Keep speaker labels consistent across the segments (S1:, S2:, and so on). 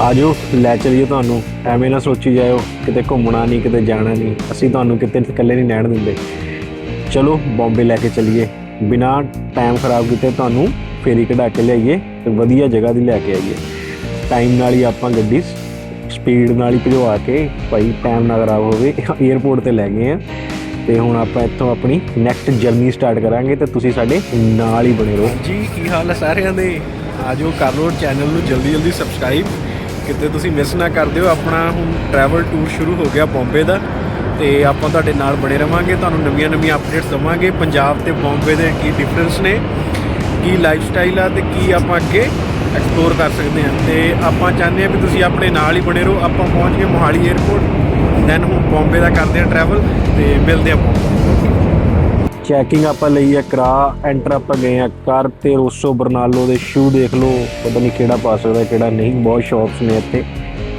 S1: ਆਜੋ, ਲੈ ਚਲੀਏ ਤੁਹਾਨੂੰ। ਐਵੇਂ ਨਾ ਸੋਚੀ ਜਾਇਓ, ਕਿਤੇ ਘੁੰਮਣਾ ਨਹੀਂ, ਕਿਤੇ ਜਾਣਾ ਨਹੀਂ। ਅਸੀਂ ਤੁਹਾਨੂੰ ਕਿਤੇ ਇਕੱਲੇ ਨਹੀਂ ਰਹਿਣ ਦਿੰਦੇ। ਚਲੋ, ਬੰਬੇ ਲੈ ਕੇ ਚਲੀਏ। ਬਿਨਾ ਟਾਈਮ ਖਰਾਬ ਕੀਤੇ ਤੁਹਾਨੂੰ ਫੇਰੀ ਕਢਾ ਕੇ ਲਿਆਈਏ ਤੇ ਵਧੀਆ ਜਗ੍ਹਾ ਦੀ ਲੈ ਕੇ ਆਈਏ। ਟਾਈਮ ਨਾਲ ਹੀ ਆਪਾਂ ਗੱਡੀ ਸਪੀਡ ਨਾਲ ਹੀ ਭਜਵਾ ਕੇ ਭਾਈ ਟਾਈਮ ਨਾ ਖਰਾਬ ਹੋਵੇ 에어ਪੋਰਟ ਤੇ ਲੈ ਗਏ ਆ। ਤੇ ਹੁਣ ਆਪਾਂ ਇੱਥੋਂ ਆਪਣੀ ਨੈਕਸਟ ਜਰਨੀ ਸਟਾਰਟ ਕਰਾਂਗੇ ਤੇ ਤੁਸੀਂ ਸਾਡੇ ਨਾਲ ਹੀ ਬਣੇ ਰਹੋ।
S2: ਜੀ ਕੀ ਹਾਲ ਹੈ ਸਾਰਿਆਂ ਦੇ? ਆਜੋ, ਕਰ ਲਓ ਚੈਨਲ ਨੂੰ ਜਲਦੀ ਜਲਦੀ ਸਬਸਕ੍ਰਾਈਬ ਕਿਤੇ ਤੁਸੀਂ ਮਿਸ ਨਾ ਕਰ ਦਿਓ ਆਪਣਾ ਹੁਣ ਟਰੈਵਲ ਟੂਰ ਸ਼ੁਰੂ ਹੋ ਗਿਆ ਬੰਬੇ ਦਾ ਤੇ ਆਪਾਂ ਤੁਹਾਡੇ ਨਾਲ ਬਣੇ ਰਵਾਂਗੇ, ਤੁਹਾਨੂੰ ਨਵੀਆਂ ਨਵੀਆਂ ਅਪਡੇਟਸ ਦਵਾਂਗੇ, ਪੰਜਾਬ ਤੇ ਬੰਬੇ ਦੇ ਕੀ ਡਿਫਰੈਂਸ ਨੇ, ਕੀ ਲਾਈਫ ਸਟਾਈਲ ਆ ਤੇ ਕੀ ਆਪਾਂ ਅੱਗੇ ਐਕਸਪਲੋਰ ਕਰ ਸਕਦੇ ਹਾਂ। ਤੇ ਆਪਾਂ ਚਾਹੁੰਦੇ ਹਾਂ ਵੀ ਤੁਸੀਂ ਆਪਣੇ ਨਾਲ ਹੀ ਬਣੇ ਰਹੋ, ਆਪਾਂ ਪਹੁੰਚ ਗਏ ਮੋਹਾਲੀ 에ਅਰਪੋਰਟ ਦੈਨ ਹੁਣ ਬੰਬੇ ਦਾ ਕਰਦੇ ਹਾਂ ਟਰੈਵਲ ਤੇ ਮਿਲਦੇ ਹਾਂ ਬੰਬੇ
S1: ਚੈਕਿੰਗ ਆਪਾਂ ਲਈ ਆ, ਕਰਾ ਐਂਟਰ ਆਪਾਂ ਗਏ ਆ, ਕਰ ਤੇ ਰੋਸੋ ਬਰਨਾਲੋ ਦੇ ਸ਼ੂ ਦੇਖ ਲਓ। ਪਤਾ ਨਹੀਂ ਕਿਹੜਾ ਪਾ ਸਕਦਾ, ਕਿਹੜਾ ਨਹੀਂ, ਬਹੁਤ ਸ਼ਾਪਸ ਨੇ ਇੱਥੇ।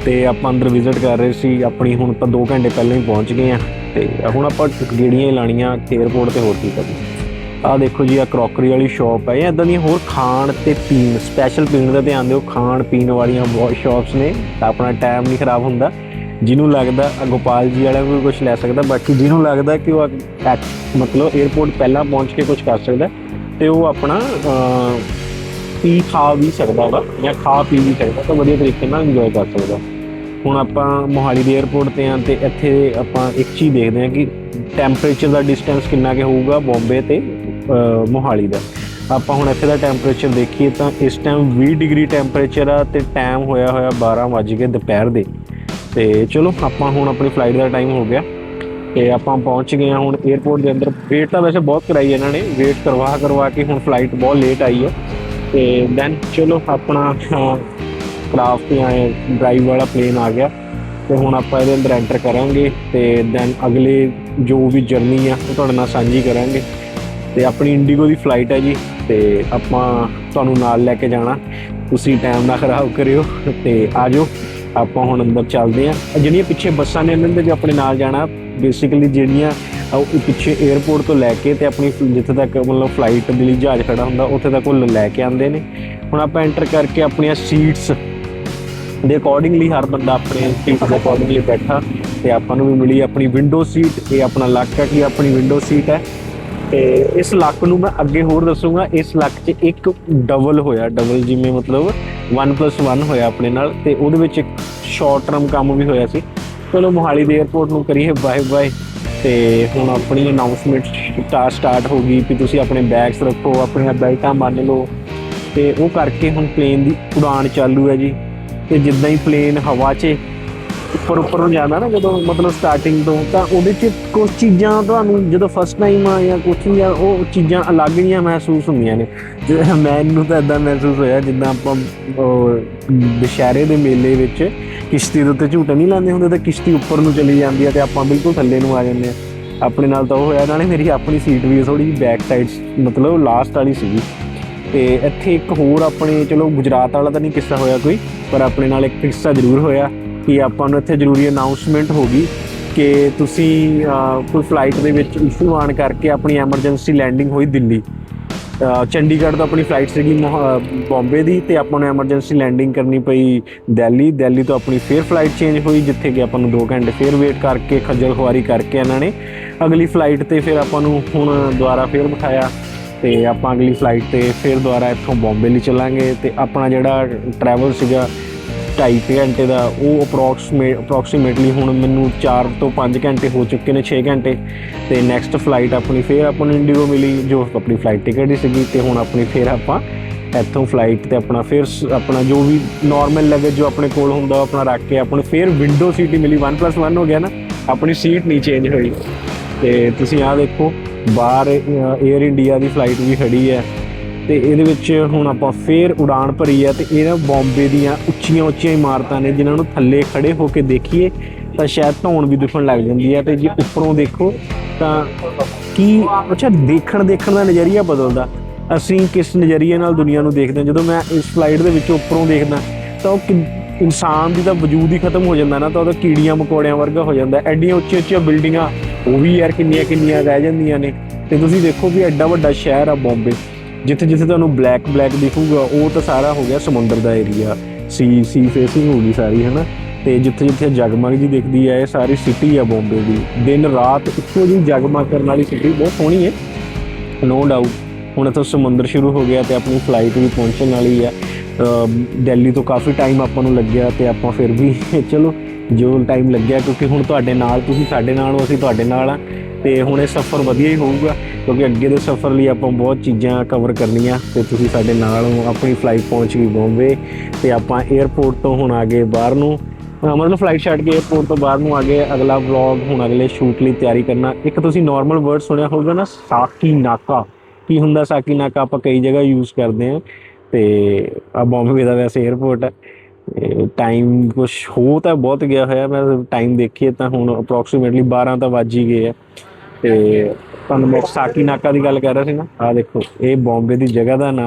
S1: ਤੇ ਆਪਾਂ ਅੰਦਰ ਵਿਜ਼ਿਟ ਕਰ ਰਹੇ ਸੀ, ਆਪਣੀ ਹੁਣ ਤਾਂ 2 ਘੰਟੇ ਪਹਿਲਾਂ ਹੀ ਪਹੁੰਚ ਗਏ ਆ। ਤੇ ਹੁਣ ਆਪਾਂ ਗੇੜੀਆਂ ਹੀ ਲਾਣੀਆਂ 에ਅਰਪੋਰਟ ਤੇ ਹੋਰ ਕੀ ਕਰਨਾ ਆ ਦੇਖੋ ਜੀ ਆ ਕਰੋਕਰੀ ਵਾਲੀ ਸ਼ਾਪ ਹੈ ਇਹ ਇਦਾਂ ਦੀਆਂ ਹੋਰ ਖਾਣ ਤੇ ਪੀਣ ਸਪੈਸ਼ਲ ਪੀਣ ਦਾ ਧਿਆਨ ਦਿਓ। ਖਾਣ ਪੀਣ ਵਾਲੀਆਂ ਬਹੁਤ ਸ਼ਾਪਸ ਨੇ। ਤਾਂ ਆਪਣਾ ਟਾਈਮ ਨਹੀਂ ਖਰਾਬ ਹੁੰਦਾ। ਜਿਹਨੂੰ ਲੱਗਦਾ ਗੋਪਾਲ ਜੀ ਵਾਲਾ ਵੀ ਕੁਝ ਲੈ ਸਕਦਾ, ਬਾਕੀ ਜਿਹਨੂੰ ਲੱਗਦਾ ਕਿ ਉਹ ਮਤਲਬ 에어ਪੋਰਟ ਪਹਿਲਾਂ ਪਹੁੰਚ ਕੇ ਕੁਝ ਕਰ ਸਕਦਾ ਤੇ ਉਹ ਆਪਣਾ ਪੀ ਖਾ ਵੀ ਸਕਦਾ ਵਾ ਜਾਂ ਖਾ ਪੀ ਵੀ ਸਕਦਾ, ਤਾਂ ਵਧੀਆ ਤਰੀਕੇ ਨਾਲ ਇੰਜੋਏ ਕਰ ਸਕਦਾ। ਹੁਣ ਆਪਾਂ ਮੋਹਾਲੀ ਦੇ 에어ਪੋਰਟ ਤੇ ਆਂ ਤੇ ਇੱਥੇ ਆਪਾਂ ਇੱਕ ਚੀਜ਼ ਦੇਖਦੇ ਆਂ ਕਿ ਟੈਂਪਰੇਚਰ ਦਾ ਡਿਸਟੈਂਸ ਕਿੰਨਾ ਕਿ ਹੋਊਗਾ ਬੰਬੇ ਤੇ ਮੋਹਾਲੀ ਦਾ। ਆਪਾਂ ਹੁਣ ਇੱਥੇ ਦਾ ਟੈਂਪਰੇਚਰ ਦੇਖੀਏ ਤਾਂ ਇਸ ਟਾਈਮ 20 ਡਿਗਰੀ ਟੈਂਪਰੇਚਰ ਆ ਤੇ ਟਾਈਮ ਹੋਇਆ ਹੋਇਆ 12 ਵਜੇ ਦੁਪਹਿਰ ਦੇ। ਤੇ ਚਲੋ, ਆਪਾਂ ਹੁਣ ਆਪਣੀ ਫਲਾਈਟ ਦਾ ਟਾਈਮ ਹੋ ਗਿਆ ਤੇ ਆਪਾਂ ਪਹੁੰਚ ਗਏ ਹਾਂ ਹੁਣ 에어ਪੋਰਟ ਦੇ ਅੰਦਰ। ਵੇਟ ਤਾਂ ਵੈਸੇ ਬਹੁਤ ਕਰਾਈ ਇਹਨਾਂ ਨੇ ਵੇਟ ਕਰਵਾ ਕਰਵਾ ਕੇ ਹੁਣ ਫਲਾਈਟ ਬਹੁਤ ਲੇਟ ਆਈ ਹੈ। ਤੇ ਦੈਨ ਚਲੋ, ਆਪਣਾ ਕਰਾਫਟ ਜਾਂ ਡਰਾਈਵ ਵਾਲਾ ਪਲੇਨ ਆ ਗਿਆ ਤੇ ਹੁਣ ਆਪਾਂ ਇਹਦੇ ਅੰਦਰ ਐਂਟਰ ਕਰਾਂਗੇ ਤੇ ਦੈਨ ਅਗਲੇ ਜੋ ਵੀ ਜਰਨੀ ਆ, ਉਹ ਤੁਹਾਡੇ ਨਾਲ ਸਾਂਝੀ ਕਰਾਂਗੇ। ਤੇ ਆਪਣੀ ਇੰਡੀਗੋ ਦੀ ਫਲਾਈਟ ਹੈ ਜੀ ਤੇ ਆਪਾਂ ਤੁਹਾਨੂੰ ਨਾਲ ਲੈ ਕੇ ਜਾਣਾ। ਤੁਸੀਂ ਟਾਈਮ ਨਾ ਖਰਾਬ ਕਰਿਓ ਤੇ ਆਜੋ ਆਪਾਂ ਹੁਣ ਅੰਦਰ ਚੱਲਦੇ ਆ ਜਿਹੜੀਆਂ ਪਿੱਛੇ ਬੱਸਾਂ ਨੇ ਇਹਨਾਂ ਦੇ ਵੀ ਆਪਣੇ ਨਾਲ ਜਾਣਾ। ਬੇਸਿਕਲੀ ਜਿਹੜੀਆਂ ਉਹ ਪਿੱਛੇ 에어ਪੋਰਟ ਤੋਂ ਲੈ ਕੇ ਤੇ ਆਪਣੀ ਜਿੱਥੇ ਤੱਕ ਮਤਲਬ ਫਲਾਈਟ ਦੇ ਲਈ ਜਹਾਜ਼ ਖੜਾ ਹੁੰਦਾ, ਉੱਥੇ ਤੱਕ ਉਹ ਲੈ ਕੇ ਆਉਂਦੇ ਨੇ। ਹੁਣ ਆਪਾਂ ਐਂਟਰ ਕਰਕੇ ਆਪਣੀਆਂ ਸੀਟਸ ਦੇ ਅਕੋਰਡਿੰਗਲੀ ਹਰ ਬੰਦਾ ਆਪਣੇ ਸੀਟ ਦੇ ਅਕੋਰਡਿੰਗਲੀ ਬੈਠਾ। ਤੇ ਆਪਾਂ ਨੂੰ ਵੀ ਮਿਲੀ ਆਪਣੀ ਵਿੰਡੋ ਸੀਟ ਇਹ ਆਪਣਾ ਲੱਕ ਹੈ ਕਿ ਆਪਣੀ ਵਿੰਡੋ ਸੀਟ ਹੈ। ਤੇ ਇਸ ਲੱਕ ਨੂੰ ਮੈਂ ਅੱਗੇ ਹੋਰ ਦੱਸੂਗਾ, ਇਸ ਲੱਕ 'ਚ ਇੱਕ ਡਬਲ ਹੋਇਆ ਡਬਲ ਜਿਵੇਂ ਮਤਲਬ 1+1 ਹੋਇਆ ਆਪਣੇ ਨਾਲ ਤੇ ਉਹਦੇ ਵਿੱਚ ਇੱਕ ਸ਼ਾਰਟ ਟਰਮ ਕੰਮ ਵੀ ਹੋਇਆ ਸੀ। ਚਲੋ ਮੋਹਾਲੀ ਦੇ 에ਅਰਪੋਰਟ ਨੂੰ ਕਰੀਏ ਬਾਏ ਬਾਏ ਤੇ ਹੁਣ ਆਪਣੀ ਅਨਾਉਂਸਮੈਂਟ ਸਟਾਰਟ ਹੋ ਗਈ ਕਿ ਤੁਸੀਂ ਆਪਣੇ ਬੈਗਸ ਰੱਖੋ, ਆਪਣੀਆਂ ਬੈਲਟਾਂ ਬੰਨ ਲਓ ਤੇ ਉਹ ਕਰਕੇ ਹੁਣ ਪਲੇਨ ਦੀ ਉਡਾਨ ਚਾਲੂ ਹੈ ਜੀ। ਤੇ ਜਿੱਦਾਂ ਹੀ ਪਲੇਨ ਹਵਾ 'ਚ ਉੱਪਰ ਉੱਪਰ ਨੂੰ ਜਾਂਦਾ ਨਾ ਜਦੋਂ ਮਤਲਬ ਸਟਾਰਟਿੰਗ ਤੋਂ, ਤਾਂ ਉਹਦੇ 'ਚ ਕੁਝ ਚੀਜ਼ਾਂ ਤੁਹਾਨੂੰ ਜਦੋਂ ਫਸਟ ਟਾਈਮ ਆ ਜਾਂ ਕੁਝ ਜਾਂ ਉਹ ਚੀਜ਼ਾਂ ਅਲੱਗ ਜਿਹੀਆਂ ਮਹਿਸੂਸ ਹੁੰਦੀਆਂ ਨੇ। ਜਿਵੇਂ ਮੈਨੂੰ ਤਾਂ ਇਦਾਂ ਮਹਿਸੂਸ ਹੋਇਆ ਜਿੱਦਾਂ ਆਪਾਂ ਦੁਸ਼ਹਿਰੇ ਦੇ ਮੇਲੇ ਵਿੱਚ ਕਿਸ਼ਤੀ ਦੇ ਉੱਤੇ ਝੂਟੇ ਨਹੀਂ ਲਾਉਂਦੇ ਹੁੰਦੇ ਤਾਂ ਕਿਸ਼ਤੀ ਉੱਪਰ ਨੂੰ ਚਲੀ ਜਾਂਦੀ ਹੈ ਤੇ ਆਪਾਂ ਬਿਲਕੁਲ ਥੱਲੇ ਨੂੰ ਆ ਜਾਂਦੇ ਆ। ਆਪਣੇ ਨਾਲ ਤਾਂ ਉਹ ਹੋਇਆ, ਨਾਲੇ ਮੇਰੀ ਆਪਣੀ ਸੀਟ ਵੀ ਥੋੜੀ ਜਿਹੀ ਬੈਕ ਸਾਈਡ ਮਤਲਬ ਲਾਸਟ ਵਾਲੀ ਸੀਗੀ। ਤੇ ਇੱਥੇ ਇੱਕ ਹੋਰ ਆਪਣੇ, ਚਲੋ ਗੁਜਰਾਤ ਵਾਲਾ ਤਾਂ ਨਹੀਂ ਕਿੱਸਾ ਹੋਇਆ ਕੋਈ, ਪਰ ਆਪਣੇ ਨਾਲ ਇੱਕ ਕਿੱਸਾ ਜ਼ਰੂਰ ਹੋਇਆ। ਕਿ ਆਪਾਂ ਨੂੰ ਇੱਥੇ ਜ਼ਰੂਰੀ ਅਨਾਉਂਸਮੈਂਟ ਹੋ ਗਈ ਕਿ ਤੁਸੀਂ ਅਹ, ਕੋਈ ਫਲਾਈਟ ਦੇ ਵਿੱਚ ਇਸ਼ੂ ਆਣ ਕਰਕੇ ਆਪਣੀ ਐਮਰਜੈਂਸੀ ਲੈਂਡਿੰਗ ਹੋਈ ਦਿੱਲੀ। ਚੰਡੀਗੜ੍ਹ ਤੋਂ ਆਪਣੀ ਫਲਾਈਟ ਸੀਗੀ ਮੋਹ- ਅਹ, ਬੰਬੇ ਦੀ ਤੇ ਆਪਾਂ ਨੂੰ ਐਮਰਜੈਂਸੀ ਲੈਂਡਿੰਗ ਕਰਨੀ ਪਈ ਦਿੱਲੀ। ਦਿੱਲੀ ਤੋਂ ਆਪਣੀ ਫੇਰ ਫਲਾਈਟ ਚੇਂਜ ਹੋਈ ਜਿੱਥੇ ਕਿ ਆਪਾਂ ਨੂੰ 2 ਘੰਟੇ ਫੇਰ ਵੇਟ ਕਰਕੇ ਖੱਜਲ ਖੁਆਰੀ ਕਰਕੇ ਇਹਨਾਂ ਨੇ ਅਗਲੀ ਫਲਾਈਟ ਤੇ ਫਿਰ ਆਪਾਂ ਨੂੰ ਹੁਣ ਦੁਬਾਰਾ ਫੇਰ ਬਿਠਾਇਆ ਤੇ ਆਪਾਂ ਅਗਲੀ ਫਲਾਈਟ ਤੇ ਫਿਰ ਦੁਬਾਰਾ ਇੱਥੋਂ ਬੰਬੇ ਲਈ ਚੱਲਾਂਗੇ ਤੇ ਆਪਣਾ ਜਿਹੜਾ ਟਰੈਵਲ ਸੀਗਾ 2.5 ਘੰਟੇ ਦਾ ਉਹ ਅਪਰੋਕਸੀਮੇਟ ਅਪਰੋਕਸੀਮੇਟਲੀ ਹੁਣ ਮੈਨੂੰ 4 ਤੋਂ 5 ਘੰਟੇ ਹੋ ਚੁੱਕੇ ਨੇ 6 ਘੰਟੇ। ਤੇ ਨੈਕਸਟ ਫਲਾਈਟ ਆਪਣੀ ਫੇਰ ਆਪਾਂ ਨੂੰ ਇੰਡੀਗੋ ਮਿਲੀ, ਜੋ ਆਪਣੀ ਫਲਾਈਟ ਟਿਕਟ ਹੀ ਸੀਗੀ ਤੇ ਹੁਣ ਆਪਣੀ ਫੇਰ ਆਪਾਂ ਇੱਥੋਂ ਫਲਾਈਟ ਤੇ ਆਪਣਾ ਫਿਰ ਸ- ਆਪਣਾ ਜੋ ਵੀ ਨਾਰਮਲ ਲਗੇਜ ਜੋ ਆਪਣੇ ਕੋਲ ਹੁੰਦਾ ਉਹ ਆਪਣਾ ਰੱਖ ਕੇ ਆਪਾਂ ਨੂੰ ਫੇਰ ਵਿੰਡੋ ਸੀਟ ਹੀ ਮਿਲੀ। 1+1 ਹੋ ਗਿਆ ਨਾ, ਆਪਣੀ ਸੀਟ ਨਹੀਂ ਚੇਂਜ ਹੋਈ। ਤੇ ਤੁਸੀਂ ਆਹ ਦੇਖੋ, ਬਾਹਰ 에ਅਰ ਇੰਡੀਆ ਦੀ ਫਲਾਈਟ ਵੀ ਖੜੀ ਹੈ। ਤੇ ਇਹਦੇ ਵਿੱਚ ਹੁਣ ਆਪਾਂ ਫੇਰ ਉਡਾਨ ਭਰੀ ਹੈ ਤੇ ਇਹ ਨਾ ਬੰਬੇ ਦੀਆਂ ਉੱਚੀਆਂ ਉੱਚੀਆਂ ਇਮਾਰਤਾਂ ਨੇ, ਜਿਨ੍ਹਾਂ ਨੂੰ ਥੱਲੇ ਖੜੇ ਹੋ ਕੇ ਦੇਖੀਏ ਤਾਂ ਸ਼ਾਇਦ ਧੌਣ ਵੀ ਦਿਖਣ ਲੱਗ ਜਾਂਦੀ ਹੈ ਤੇ ਜੇ ਉੱਪਰੋਂ ਦੇਖੋ ਤਾਂ ਕੀ, ਅੱਛਾ, ਦੇਖਣ ਦੇਖਣ ਦਾ ਨਜ਼ਰੀਆ ਬਦਲਦਾ। ਅਸੀਂ ਕਿਸ ਨਜ਼ਰੀਏ ਨਾਲ ਦੁਨੀਆ ਨੂੰ ਦੇਖਦੇ ਹਾਂ? ਜਦੋਂ ਮੈਂ ਇਸ ਫਲਾਈਟ ਦੇ ਵਿੱਚ ਉੱਪਰੋਂ ਦੇਖਦਾ ਤਾਂ ਉਹ ਕਿ- ਇਨਸਾਨ ਦੀ ਤਾਂ ਵਜੂਦ ਹੀ ਖਤਮ ਹੋ ਜਾਂਦਾ ਨਾ, ਤਾਂ ਉਹਦਾ ਕੀੜੀਆਂ ਮਕੌੜਿਆਂ ਵਰਗਾ ਹੋ ਜਾਂਦਾ। ਐਡੀਆਂ ਉੱਚੀਆਂ ਉੱਚੀਆਂ ਬਿਲਡਿੰਗਾਂ, ਉਹ ਵੀ ਯਾਰ ਕਿੰਨੀਆਂ ਕਿੰਨੀਆਂ ਰਹਿ ਜਾਂਦੀਆਂ ਨੇ। ਤੇ ਤੁਸੀਂ ਦੇਖੋ ਵੀ ਐਡਾ ਵੱਡਾ ਸ਼ਹਿਰ ਆ ਬੰਬੇ। ਜਿੱਥੇ ਜਿੱਥੇ ਤੁਹਾਨੂੰ ਬਲੈਕ ਬਲੈਕ ਦਿਖੂਗਾ, ਉਹ ਤਾਂ ਸਾਰਾ ਹੋ ਗਿਆ ਸਮੁੰਦਰ ਦਾ ਏਰੀਆ ਸੀ ਸੀ ਫੇਸਿੰਗ ਹੋ ਗਈ ਸਾਰੀ ਹੈ ਨਾ ਤੇ ਜਿੱਥੇ ਜਿੱਥੇ ਜਗਮਗ ਜੀ ਦਿਖਦੀ ਹੈ, ਇਹ ਸਾਰੀ ਸਿਟੀ ਆ ਬੰਬੇ ਦੀ। ਦਿਨ ਰਾਤ ਇੱਕੋ ਜਿਹੀ ਜਗਮਗ ਕਰਨ ਵਾਲੀ ਸਿਟੀ ਬਹੁਤ ਸੋਹਣੀ ਹੈ। ਨੋ ਡਾਊਟ ਹੁਣ ਇੱਥੋਂ ਸਮੁੰਦਰ ਸ਼ੁਰੂ ਹੋ ਗਿਆ ਤੇ ਆਪਣੀ ਫਲਾਈਟ ਵੀ ਪਹੁੰਚਣ ਵਾਲੀ ਆ। ਅਮ, ਦਿੱਲੀ ਤੋਂ ਕਾਫੀ ਟਾਈਮ ਆਪਾਂ ਨੂੰ ਲੱਗਿਆ ਤੇ ਆਪਾਂ ਫਿਰ ਵੀ, ਚਲੋ, ਜੋ ਟਾਈਮ ਲੱਗਿਆ, ਕਿਉਂਕਿ ਹੁਣ ਤੁਹਾਡੇ ਨਾਲ, ਤੁਸੀਂ ਸਾਡੇ ਨਾਲ ਹੋ, ਅਸੀਂ ਤੁਹਾਡੇ ਨਾਲ ਆ। ਤੇ ਹੁਣ ਇਹ ਸਫ਼ਰ ਵਧੀਆ ਹੀ ਹੋਊਗਾ। ਕਿਉਂਕਿ ਅੱਗੇ ਦੇ ਸਫ਼ਰ ਲਈ ਆਪਾਂ ਬਹੁਤ ਚੀਜ਼ਾਂ ਕਵਰ ਕਰਨੀਆਂ ਤੇ ਤੁਸੀਂ ਸਾਡੇ ਨਾਲ ਹੋ, ਆਪਣੀ ਫਲਾਈਟ ਪਹੁੰਚ ਗਈ ਬੰਬੇ ਤੇ ਆਪਾਂ 에어ਪੋਰਟ ਤੋਂ ਹੁਣ ਆ ਗਏ ਬਾਹਰ ਨੂੰ। ਮਤਲਬ ਫਲਾਈਟ ਛੱਡ ਕੇ 에어ਪੋਰਟ ਤੋਂ ਬਾਹਰ ਨੂੰ ਆ ਗਏ, ਅਗਲਾ ਵਲੌਗ ਹੁਣ ਅਗਲੇ ਸ਼ੂਟ ਲਈ ਤਿਆਰੀ ਕਰਨਾ। ਇੱਕ ਤੁਸੀਂ ਨਾਰਮਲ ਵਰਡ ਸੁਣਿਆ ਹੋਊਗਾ ਨਾ ਸਾਕੀ ਨਾਕਾ ਕੀ ਹੁੰਦਾ ਸਾਕੀ ਨਾਕਾ ਆਪਾਂ ਕਈ ਜਗ੍ਹਾ ਯੂਜ਼ ਕਰਦੇ ਆ ਤੇ ਆ ਬੰਬੇ ਦਾ ਵੈਸੇ 에어ਪੋਰਟ ਹੈ ਟਾਈਮ ਕੁਝ ਹੋ ਤਾਂ ਬਹੁਤ ਗਿਆ ਹੋਇਆ, ਮੈਂ ਟਾਈਮ ਦੇਖੀਏ ਤਾਂ ਹੁਣ ਅਪਰੋਕਸੀਮੇਟਲੀ 12 ਤਾਂ ਵੱਜ ਹੀ ਗਏ ਆ। ਤੇ ਤੁਹਾਨੂੰ ਮੈਂ ਸਾਕੀ ਨਾਕਾ ਦੀ ਗੱਲ ਕਰ ਰਿਹਾ ਸੀ ਨਾ। ਆ ਦੇਖੋ, ਇਹ ਬੰਬੇ ਦੀ ਜਗ੍ਹਾ ਦਾ ਨਾਮ